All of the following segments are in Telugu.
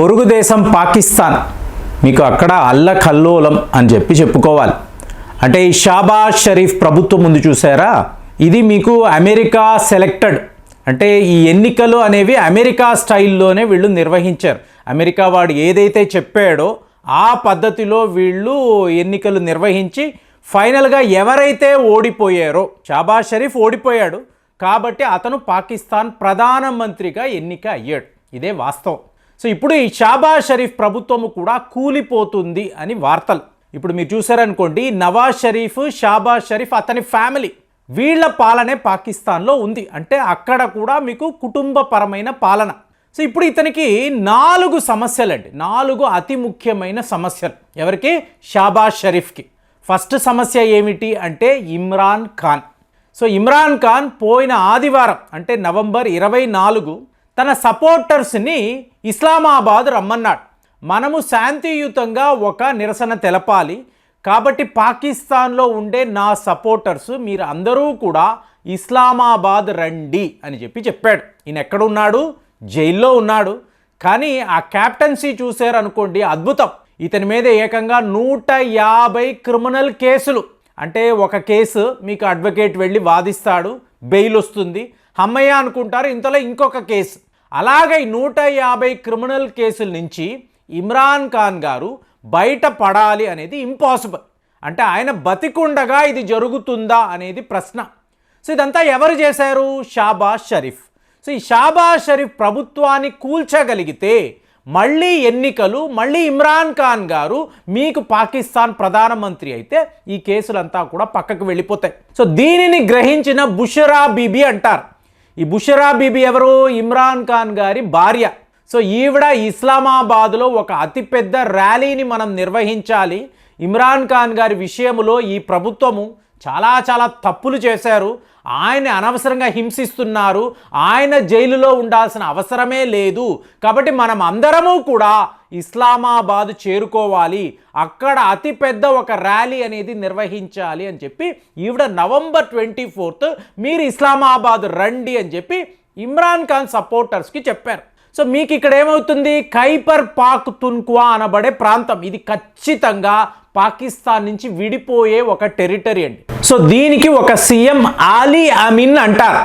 పొరుగు దేశం పాకిస్తాన్. మీకు అక్కడ అల్లకల్లోలం అని చెప్పి చెప్పుకోవాలి. అంటే ఈ షాబాజ్ షరీఫ్ ప్రభుత్వం ముందు చూసారా? ఇది మీకు అమెరికా సెలెక్టెడ్. అంటే ఈ ఎన్నికలు అనేవి అమెరికా స్టైల్లోనే వీళ్ళు నిర్వహించారు. అమెరికా వాడు ఏదైతే చెప్పాడో ఆ పద్ధతిలో వీళ్ళు ఎన్నికలు నిర్వహించి ఫైనల్గా ఎవరైతే ఓడిపోయారో షాబాజ్ షరీఫ్ ఓడిపోయాడు. కాబట్టి అతను పాకిస్తాన్ ప్రధానమంత్రిగా ఎన్నిక అయ్యాడు. ఇదే వాస్తవం. సో ఇప్పుడు ఈ షాబాజ్ షరీఫ్ ప్రభుత్వము కూడా కూలిపోతుంది అని వార్తలు. ఇప్పుడు మీరు చూసారనుకోండి నవాజ్ షరీఫ్ షాబాజ్ షరీఫ్ అతని ఫ్యామిలీ వీళ్ళ పాలనే పాకిస్తాన్లో ఉంది. అంటే అక్కడ కూడా మీకు కుటుంబపరమైన పాలన. సో ఇప్పుడు ఇతనికి నాలుగు సమస్యలండి. నాలుగు అతి ముఖ్యమైన సమస్యలు. ఎవరికి? షాబాజ్ షరీఫ్కి. ఫస్ట్ సమస్య ఏమిటి అంటే ఇమ్రాన్ ఖాన్. సో ఇమ్రాన్ ఖాన్ పోయిన ఆదివారం అంటే నవంబర్ ఇరవై నాలుగు తన సపోర్టర్స్ని ఇస్లామాబాద్ రమ్మన్నాడు. మనము శాంతియుతంగా ఒక నిరసన తెలపాలి. కాబట్టి పాకిస్తాన్లో ఉండే నా సపోర్టర్స్ మీరు అందరూ కూడా ఇస్లామాబాద్ రండి అని చెప్పి చెప్పాడు. ఈయన ఎక్కడున్నాడు? జైల్లో ఉన్నాడు. కానీ ఆ క్యాప్టెన్సీ చూశారనుకోండి అద్భుతం. ఇతని మీద ఏకంగా నూట యాభై క్రిమినల్ కేసులు. అంటే ఒక కేసు మీకు అడ్వకేట్ వెళ్ళి వాదిస్తాడు. బెయిల్ వస్తుంది. అమ్మయ్య అనుకుంటారు ఇంతలో ఇంకొక కేసు. అలాగే నూట యాభై క్రిమినల్ కేసుల నుంచి ఇమ్రాన్ ఖాన్ గారు బయట పడాలి అనేది ఇంపాసిబుల్. అంటే ఆయన బతికుండగా ఇది జరుగుతుందా అనేది ప్రశ్న. సో ఇదంతా ఎవరు చేశారు? షాబాజ్ షరీఫ్. సో ఈ షాబాజ్ షరీఫ్ ప్రభుత్వాన్ని కూల్చగలిగితే మళ్ళీ ఎన్నికలు మళ్ళీ ఇమ్రాన్ ఖాన్ గారు మీకు పాకిస్తాన్ ప్రధానమంత్రి అయితే ఈ కేసులంతా కూడా పక్కకు వెళ్ళిపోతాయి. సో దీనిని గ్రహించిన బుషరా బీబీ అంటారు. ఈ బుషరా బీబీ ఎవరు? ఇమ్రాన్ ఖాన్ గారి భార్య. సో ఈవిడ ఇస్లామాబాద్లో ఒక అతిపెద్ద ర్యాలీని మనం నిర్వహించాలి. ఇమ్రాన్ ఖాన్ గారి విషయంలో ఈ ప్రభుత్వము చాలా చాలా తప్పులు చేశారు. ఆయన అనవసరంగా హింసిస్తున్నారు. ఆయన జైలులో ఉండాల్సిన అవసరమే లేదు. కాబట్టి మనం అందరము కూడా ఇస్లామాబాద్ చేరుకోవాలి. అక్కడ అతిపెద్ద ఒక ర్యాలీ అనేది నిర్వహించాలి అని చెప్పి ఈవిడ నవంబర్ ట్వంటీ ఫోర్త్ మీరు ఇస్లామాబాద్ రండి అని చెప్పి ఇమ్రాన్ ఖాన్ సపోర్టర్స్కి చెప్పారు. సో మీకు ఇక్కడ ఏమవుతుంది? ఖైపర్ పాక్ తున్క్వా అనబడే ప్రాంతం. ఇది ఖచ్చితంగా పాకిస్తాన్ నుంచి విడిపోయే ఒక టెరిటరీ అండి. సో దీనికి ఒక సీఎం ఆలీ అమీన్ అంటారు.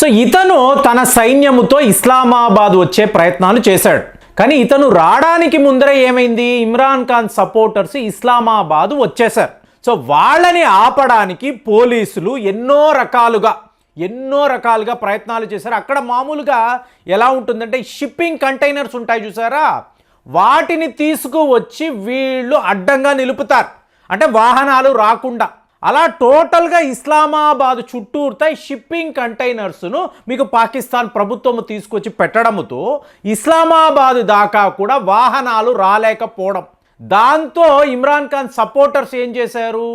సో ఇతను తన సైన్యముతో ఇస్లామాబాద్ వచ్చే ప్రయత్నాలు చేశాడు. కానీ ఇతను రావడానికి ముందర ఏమైంది? ఇమ్రాన్ ఖాన్ సపోర్టర్స్ ఇస్లామాబాద్ వచ్చేశారు. సో వాళ్ళని ఆపడానికి పోలీసులు ఎన్నో రకాలుగా ఎన్నో రకాలుగా ప్రయత్నాలు చేశారు. అక్కడ మామూలుగా ఎలా ఉంటుందంటే షిప్పింగ్ కంటైనర్స్ ఉంటాయి చూసారా? వాటిని తీసుకువచ్చి వీళ్ళు అడ్డంగా నిలుపుతారు. అంటే వాహనాలు రాకుండా. అలా టోటల్గా ఇస్లామాబాద్ చుట్టూరుతా షిప్పింగ్ కంటైనర్స్ను మీకు పాకిస్తాన్ ప్రభుత్వం తీసుకొచ్చి పెట్టడంతో ఇస్లామాబాద్ దాకా కూడా వాహనాలు రాలేకపోవడం. దాంతో ఇమ్రాన్ ఖాన్ సపోర్టర్స్ ఏం చేశారు?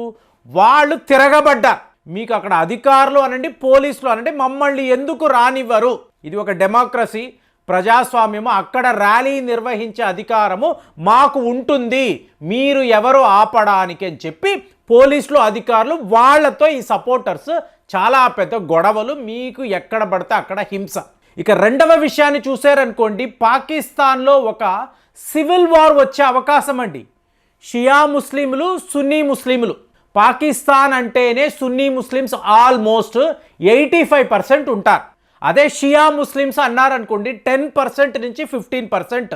వాళ్ళు తిరగబడ్డారు. మీకు అక్కడ అధికారులు అనండి పోలీసులు అనండి మమ్మల్ని ఎందుకు రానివ్వరు? ఇది ఒక డెమోక్రసీ ప్రజాస్వామ్యము అక్కడ ర్యాలీ నిర్వహించే అధికారము మాకు ఉంటుంది మీరు ఎవరు ఆపడానికి అని చెప్పి పోలీసులు అధికారులు వాళ్ళతో ఈ సపోర్టర్స్ చాలా పెద్ద గొడవలు. మీకు ఎక్కడ పడితే అక్కడ హింస. ఇక రెండవ విషయాన్ని చూసారనుకోండి పాకిస్తాన్లో ఒక సివిల్ వార్ వచ్చే అవకాశం అండి షియా ముస్లింలు సున్నీ ముస్లింలు. పాకిస్తాన్ అంటేనే Sunni Muslims almost eighty five percent ఉంటారు. అదే షియా ముస్లిమ్స్ అన్నారనుకోండి టెన్ పర్సెంట్ నుంచి ఫిఫ్టీన్ పర్సెంట్.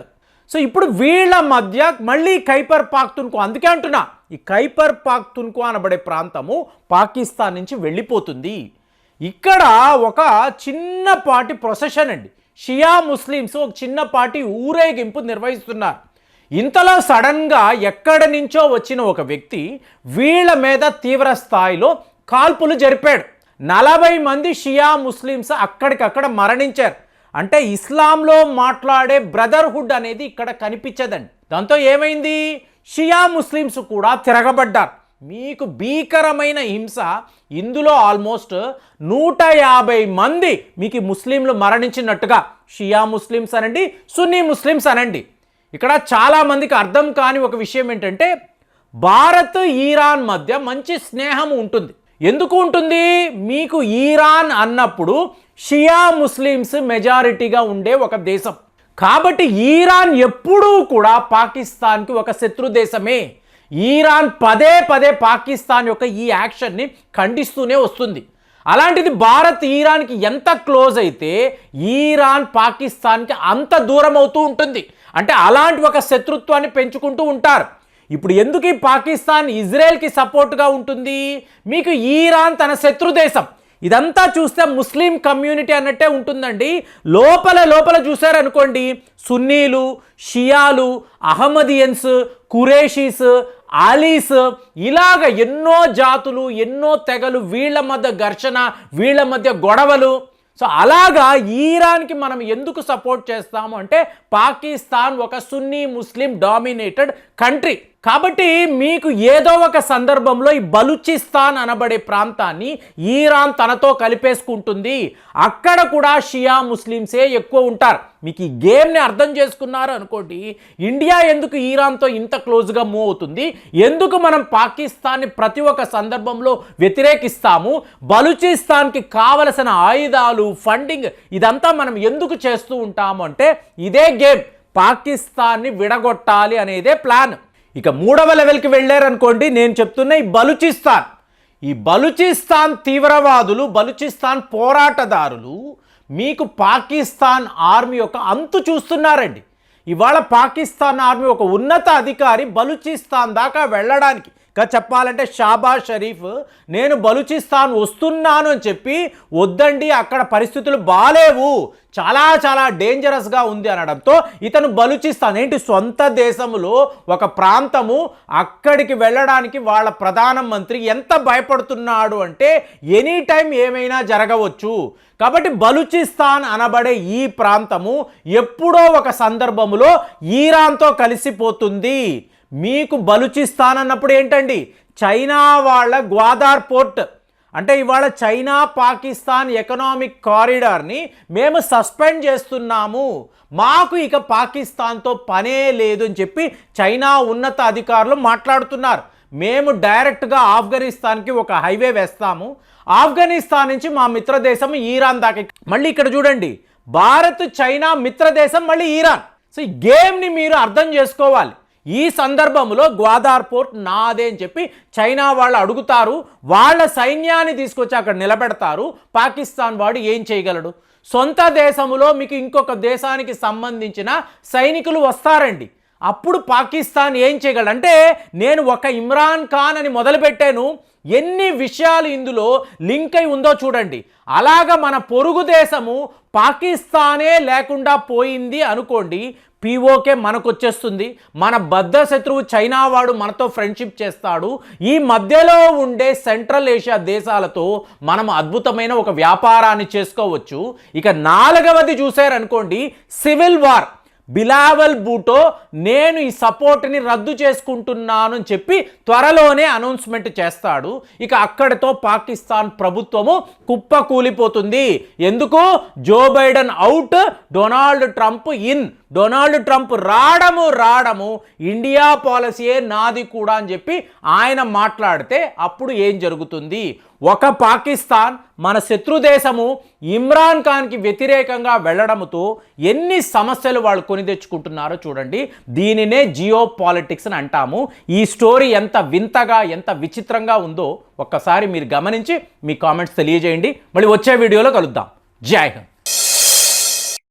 సో ఇప్పుడు వీళ్ళ మధ్య మళ్ళీ ఖైపర్ పాక్తున్కు అందుకే అంటున్నా ఈ ఖైపర్ పాక్తున్కు అనబడే ప్రాంతము పాకిస్తాన్ నుంచి వెళ్ళిపోతుంది. ఇక్కడ ఒక చిన్నపాటి ప్రొసెషన్ అండి. షియా ముస్లిమ్స్ ఒక చిన్నపాటి ఊరేగింపు నిర్వహిస్తున్నారు. ఇంతలో సడన్గా ఎక్కడి నుంచో వచ్చిన ఒక వ్యక్తి వీళ్ళ మీద తీవ్ర స్థాయిలో కాల్పులు జరిపాడు. నలభై మంది షియా ముస్లిమ్స్ అక్కడికక్కడ మరణించారు. అంటే ఇస్లాంలో మాట్లాడే బ్రదర్హుడ్ అనేది ఇక్కడ కనిపించదండి. దాంతో ఏమైంది? షియా ముస్లిమ్స్ కూడా తిరగబడ్డారు. మీకు భీకరమైన హింస ఇందులో ఆల్మోస్ట్ నూట యాభై మంది మీకు ముస్లింలు మరణించినట్టుగా షియా ముస్లిమ్స్ అనండి సున్నీ ముస్లిమ్స్ అనండి. ఇక్కడ చాలామందికి అర్థం కాని ఒక విషయం ఏంటంటే భారత్ ఈరాన్ మధ్య మంచి స్నేహం ఉంటుంది. ఎందుకు ఉంటుంది? మీకు ఈరాన్ అన్నప్పుడు షియా ముస్లిమ్స్ మెజారిటీగా ఉండే ఒక దేశం. కాబట్టి ఈరాన్ ఎప్పుడూ కూడా పాకిస్తాన్కి ఒక శత్రు దేశమే. ఈరాన్ పదే పదే పాకిస్తాన్ యొక్క ఈ యాక్షన్ని ఖండిస్తూనే వస్తుంది. అలాంటిది భారత్ ఈరాన్కి ఎంత క్లోజ్ అయితే ఈరాన్ పాకిస్తాన్కి అంత దూరం అవుతూ ఉంటుంది. అంటే అలాంటి ఒక శత్రుత్వాన్ని పెంచుకుంటూ ఉంటారు. ఇప్పుడు ఎందుకు ఈ పాకిస్తాన్ ఇజ్రాయెల్కి సపోర్ట్గా ఉంటుంది? మీకు ఈరాన్ తన శత్రు దేశం. ఇదంతా చూస్తే ముస్లిం కమ్యూనిటీ అన్నట్టే ఉంటుందండి. లోపల లోపల చూసారనుకోండి సున్నీలు షియాలు అహ్మదియన్స్ కురేషీస్ ఆలీస్ ఇలాగ ఎన్నో జాతులు ఎన్నో తెగలు వీళ్ళ మధ్య ఘర్షణ వీళ్ళ మధ్య గొడవలు. సో అలాగా ఈరాన్కి మనం ఎందుకు సపోర్ట్ చేస్తాము అంటే పాకిస్తాన్ ఒక సున్నీ ముస్లిం డామినేటెడ్ కంట్రీ. కాబట్టి మీకు ఏదో ఒక సందర్భంలో ఈ బలూచిస్తాన్ అనబడే ప్రాంతాన్ని ఈరాన్ తనతో కలిపేసుకుంటుంది. అక్కడ కూడా షియా ముస్లిమ్సే ఎక్కువ ఉంటారు. మీకు ఈ గేమ్ని అర్థం చేసుకున్నారు అనుకోండి ఇండియా ఎందుకు ఈరాన్తో ఇంత క్లోజ్గా మూవ్ అవుతుంది? ఎందుకు మనం పాకిస్తాన్ని ప్రతి ఒక్క సందర్భంలో వ్యతిరేకిస్తాము? బలూచిస్తాన్కి కావలసిన ఆయుధాలు ఫండింగ్ ఇదంతా మనం ఎందుకు చేస్తూ ఉంటాము అంటే ఇదే గేమ్. పాకిస్తాన్ని విడగొట్టాలి అనేదే ప్లాన్. ఇక మూడవ లెవెల్కి వెళ్ళారనుకోండి నేను చెప్తున్న ఈ బలూచిస్తాన్. ఈ బలూచిస్తాన్ తీవ్రవాదులు బలూచిస్తాన్ పోరాటదారులు మీకు పాకిస్తాన్ ఆర్మీ యొక్క అంతు చూస్తున్నారండి. ఇవాళ పాకిస్తాన్ ఆర్మీ ఒక ఉన్నత అధికారి బలూచిస్తాన్ దాకా వెళ్ళడానికి ఇంకా చెప్పాలంటే షాబాజ్ షరీఫ్ నేను బలూచిస్తాన్ వస్తున్నాను అని చెప్పి వద్దండి అక్కడ పరిస్థితులు బాలేవు. చాలా చాలా డేంజరస్గా ఉంది అనడంతో ఇతను బలూచిస్తాన్. ఏంటి? సొంత దేశంలో ఒక ప్రాంతము అక్కడికి వెళ్ళడానికి వాళ్ళ ప్రధానమంత్రి ఎంత భయపడుతున్నాడు అంటే ఎనీ టైం ఏమైనా జరగవచ్చు. కాబట్టి బలూచిస్తాన్ అనబడే ఈ ప్రాంతము ఎప్పుడో ఒక సందర్భములో ఈరాన్తో కలిసిపోతుంది. మీకు బలుచిస్తానన్నప్పుడు ఏంటండి? చైనా వాళ్ళ గ్వాదార్ పోర్ట్. అంటే ఇవాళ చైనా పాకిస్తాన్ ఎకనామిక్ కారిడార్ని మేము సస్పెండ్ చేస్తున్నాము. మాకు ఇక పాకిస్తాన్తో పనే లేదు అని చెప్పి చైనా ఉన్నత అధికారులు మాట్లాడుతున్నారు. మేము డైరెక్ట్గా ఆఫ్ఘనిస్తాన్కి ఒక హైవే వేస్తాము. ఆఫ్ఘనిస్తాన్ నుంచి మా మిత్రదేశం ఈరాన్ దాకా మళ్ళీ ఇక్కడ చూడండి. భారత్ చైనా మిత్రదేశం మళ్ళీ ఈరాన్. సో ఈ గేమ్ని మీరు అర్థం చేసుకోవాలి. ఈ సందర్భంలో గ్వాదార్ పోర్ట్ నాదే అని చెప్పి చైనా వాళ్ళు అడుగుతారు. వాళ్ళ సైన్యాన్ని తీసుకొచ్చి అక్కడ నిలబెడతారు. పాకిస్తాన్ వాడు ఏం చేయగలడు? సొంత దేశములో మీకు ఇంకొక దేశానికి సంబంధించిన సైనికులు వస్తారండి. అప్పుడు పాకిస్తాన్ ఏం చేయగలడు? అంటే నేను ఒక ఇమ్రాన్ ఖాన్ అని మొదలుపెట్టాను. ఎన్ని విషయాలు ఇందులో లింక్ అయి ఉందో చూడండి. అలాగ మన పొరుగు దేశము పాకిస్తానే లేకుండా పోయింది అనుకోండి పీఓకే మనకు వచ్చేస్తుంది మన బద్ద శత్రువు చైనా వాడు మనతో ఫ్రెండ్షిప్ చేస్తాడు. ఈ మధ్యలో ఉండే సెంట్రల్ ఏషియా దేశాలతో మనం అద్భుతమైన ఒక వ్యాపారాన్ని చేసుకోవచ్చు. ఇక నాలుగవది చూశారనుకోండి సివిల్ వార్ బిలావల్ బూటో నేను ఈ సపోర్ట్ని రద్దు చేసుకుంటున్నాను అని చెప్పి త్వరలోనే అనౌన్స్మెంట్ చేస్తాడు. ఇక అక్కడితో పాకిస్తాన్ ప్రభుత్వము కుప్ప కూలిపోతుంది ఎందుకు? Joe Biden out Donald Trump in Donald Trump రావడము రావడము ఇండియా పాలసీయే నాది కూడా అని చెప్పి ఆయన మాట్లాడితే అప్పుడు ఏం జరుగుతుంది? ఒక పాకిస్తాన్ మన శత్రు దేశము ఇమ్రాన్ ఖాన్కి వ్యతిరేకంగా వెళ్ళడంతో ఎన్ని సమస్యలు వాళ్ళు కొని తెచ్చుకుంటున్నారో చూడండి. దీనినే జియో పాలిటిక్స్ అని అంటాము. ఈ స్టోరీ ఎంత వింతగా ఎంత విచిత్రంగా ఉందో ఒక్కసారి మీరు గమనించి మీ కామెంట్స్ తెలియజేయండి. మళ్ళీ వచ్చే వీడియోలో కలుద్దాం. జై హింద్.